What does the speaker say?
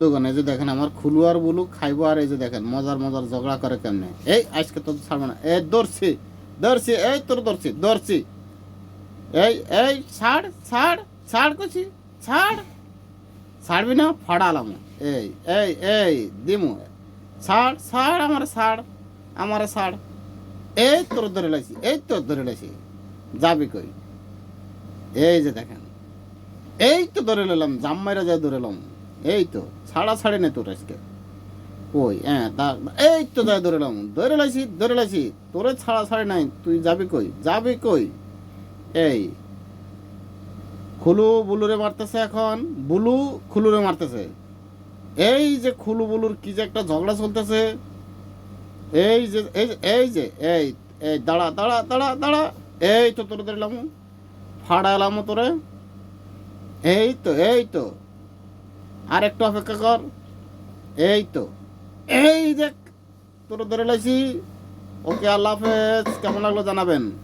দোকান এই যে দেখেন আমার খুলু আর বুলু খাইবো আর এই যে দেখেন মজার মজার ঝগড়া করে কেমনে? এই, আজকে তো ছাড়বে না। এই, ধরছি ধরছি, এই তোর ধরছি ধরছি। এই এই, ছাড় ছাড় ছাড় করছি ছাড়। ছাড়বি না, ফাড়ালাম। এই এই এই, দিমু। ছাড় ছাড়, আমার ছাড় আমার ছাড়। এই তোর ধরে লাইছি, এই তোর ধরে লাইছি। যাবি কই? এই যে দেখেন, এই তো ধরে নিলাম, জাম্মাইরা যায় ধরে এলাম এই তো। ছাড়া ছাড়ে নে তোর আজকে। ওই হ্যাঁ তা, এই তো যায় ধরে এলাম ধরে লাইছি ধরে লাইছি। তোরে ছাড়া ছাড়ে নাই, তুই যাবি কই? যাবি কই? এই, খুলু বুলুরে মারতেছে এখন, বুলু খুলুরে মারতেছে। এই যে খুলু বুলুর কি যে একটা ঝগড়া চলতেছে। এই যে, এই এই যে, এই এই, দাঁড়া দাঁড়া দাঁড়া দাঁড়া। এই তো তোরে ধরলাম ফাড়ালাম তোরে। এই তো এই তো। আর একটু অপেক্ষা কর। এই তো। এই দেখ, তোর ধরে লাইছি। ওকে, আল্লাহ হাফেজ। কেমন লাগল জানাবেন?